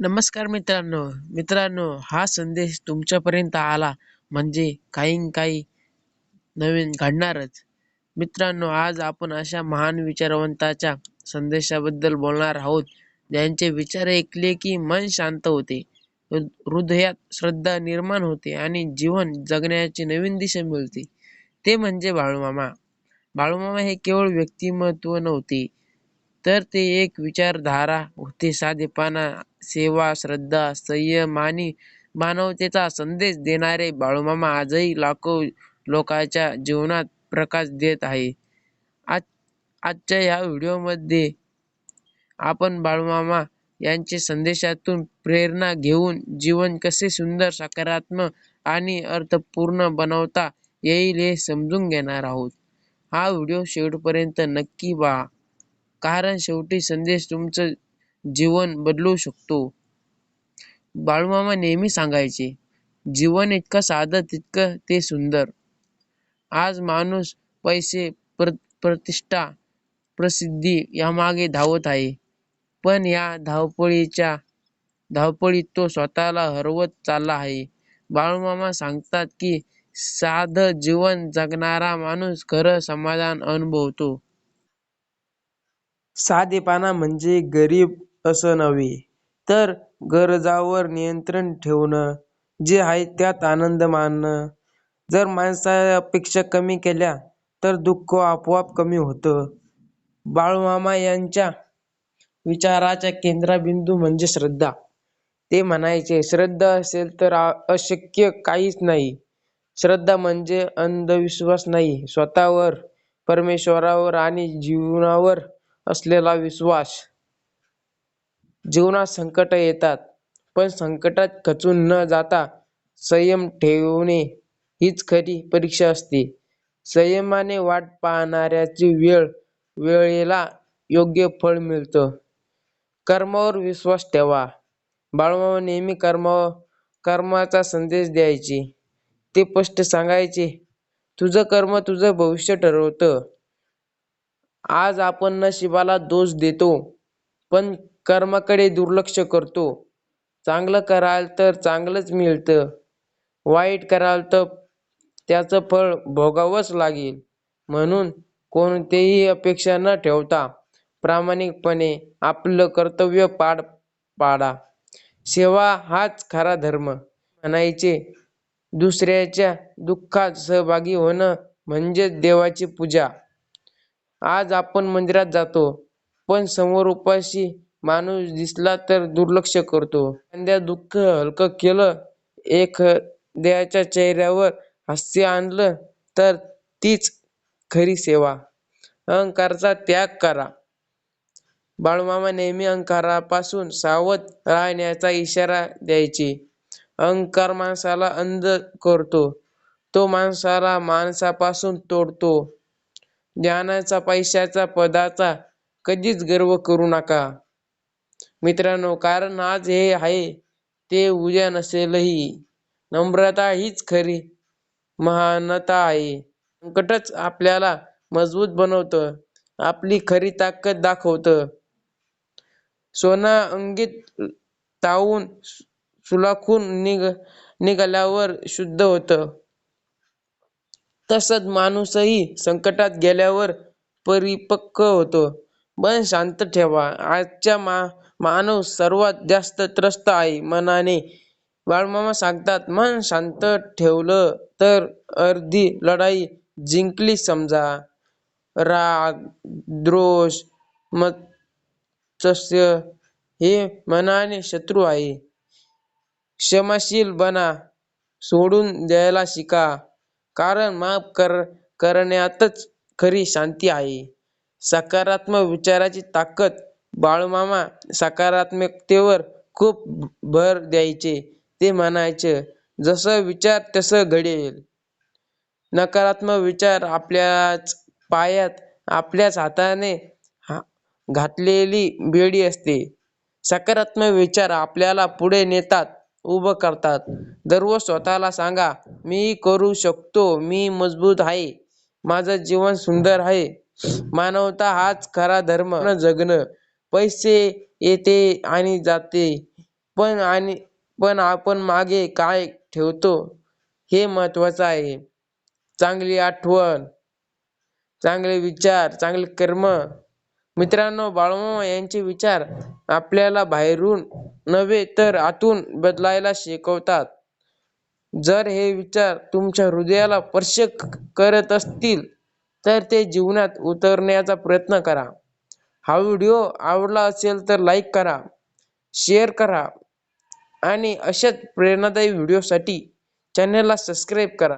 नमस्कार मित्रांनो. मित्रांनो हा संदेश तुमच्यापर्यंत आला म्हणजे काही काही नवीन घडणारच. मित्रांनो आज आपण अशा महान विचारवंताच्या संदेशाबद्दल बोलणार आहोत. ज्यांचे विचार ऐकले की मन शांत होते हृदयात श्रद्धा निर्माण होते आणि जीवन जगण्याची नवीन दिशा मिळते. ते म्हणजे बाळूमामा. बाळूमामा हे केवळ व्यक्तिमत्व नव्हते तर ते एक विचारधारा होते. साधेपणा सेवा श्रद्धा संयम आणि मानवतेचा संदेश देणारे बाळूमामा आजही लाखो लोकांच्या जीवनात प्रकाश देत आहे. आज आजच्या या व्हिडिओमध्ये आपण बाळूमामा यांचे संदेशातून प्रेरणा घेऊन जीवन कसे सुंदर सकारात्मक आणि अर्थपूर्ण बनवता येईल हे समजून घेणार आहोत. हा व्हिडिओ शेवटपर्यंत नक्की पहा. कारण शेवटी संदेश तुमचं जीवन बदलू शकतो. बाळूमामा नेहमी सांगायचे जीवन इतकं साधं तितकं ते सुंदर. आज माणूस पैसे प्र प्रतिष्ठा प्रसिद्धी यामागे धावत आहे. पण या धावपळीच्या धावपळीत तो स्वतःला हरवत चालला आहे. बाळूमामा सांगतात की साधं जीवन जगणारा माणूस खरं समाधान अनुभवतो. साधेपणा म्हणजे गरीब असं नव्हे तर गरजावर नियंत्रण ठेवणं जे आहे त्यात आनंद मानणं. जर माणसाने अपेक्षा कमी केल्या तर दुःख आपोआप कमी होतं. बाळूमामा यांच्या विचाराचा केंद्रबिंदू म्हणजे श्रद्धा. ते म्हणायचे श्रद्धा असेल तर अशक्य काहीच नाही. श्रद्धा म्हणजे अंधविश्वास नाही. स्वतःवर परमेश्वरावर आणि जीवनावर असलेला विश्वास. जीवनात संकट येतात पण संकटात खचून न जाता संयम ठेवणे हीच खरी परीक्षा असते. संयमाने वाट पाहणाऱ्याची वेळ वेळेला योग्य फळ मिळतं. कर्मावर विश्वास ठेवा. बाळूमामा नेहमी कर्मावर कर्माचा संदेश द्यायचे. ते स्पष्ट सांगायचे तुझं कर्म तुझं भविष्य ठरवतं. आज आपण नशिबाला दोष देतो पण कर्माकडे दुर्लक्ष करतो. चांगलं कराल तर चांगलंच मिळतं वाईट कराल तर त्याचं फळ भोगावंच लागेल. म्हणून कोणतेही अपेक्षा न ठेवता प्रामाणिकपणे आपलं कर्तव्य पार पाडा. सेवा हाच खरा धर्म. म्हणायचे दुसऱ्याच्या दुःखात सहभागी होणं म्हणजेच देवाची पूजा. आज आपण मंदिरात जातो पण समोर उपाशी माणूस दिसला तर दुर्लक्ष करतो. एखाद्या दुःख हलकं केलं एखाद्याच्या चेहऱ्यावर हास्य आणलं तर तीच खरी सेवा. अहंकाराचा त्याग करा. बाळूमामा नेहमी अहंकारापासून सावध राहण्याचा इशारा द्यायचे. अहंकार माणसाला अंध करतो. तो माणसाला माणसापासून तोडतो. ज्ञानाचा पैशाचा पदाचा कधीच गर्व करू नका. मित्रांनो कारण आज हे आहे ते उद्या नसेलही. नम्रता हीच खरी महानता आहे. संकटच आपल्याला मजबूत बनवतं. आपली खरी ताकद दाखवतं. सोना अंगीत तावून सुलाखून निघ निघाल्यावर शुद्ध होतं. तसंच माणूसही संकटात गेल्यावर परिपक्व होतो. मन शांत ठेवा. आजच्या मा मानव सर्वात जास्त त्रस्त आहे मनाने. बाळमामा सांगतात मन शांत ठेवलं तर अर्धी लढाई जिंकली समजा. राग द्रोष मत्सस्य हे मनाने शत्रू आहे. क्षमाशील बना सोडून द्यायला शिका. कारण माफ कर करण्यातच खरी शांती आहे. सकारात्मक विचाराची ताकद बाळूमामा सकारात्मकतेवर खूप भर द्यायचे ते म्हणायचे जसं विचार तसं घडेल. नकारात्मक विचार आपल्याच पायात आपल्याच हाताने घातलेली बेडी असते. सकारात्मक विचार आपल्याला पुढे नेतात. उभं करतात दररोज स्वतःला सांगा मी करू शकतो मी मजबूत आहे माझं जीवन सुंदर आहे मानवता हाच खरा धर्म जगणं पैसे येते आणि जाते पण आणि पण आपण मागे काय ठेवतो हे महत्त्वाचं आहे. चांगली आठवण, चांगले विचार, चांगले कर्म. मित्रांनो, बाळूमामा यांचे विचार आपल्याला बाहेरून नव्हे तर आतून बदलायला शिकवतात. जर हे विचार तुमच्या हृदयाला स्पर्श करत असतील तर ते जीवनात उतरवण्याचा प्रयत्न करा. हा व्हिडिओ आवडला असेल तर लाईक करा, शेअर करा आणि अशाच प्रेरणादायी व्हिडिओसाठी चॅनलला सबस्क्राईब करा.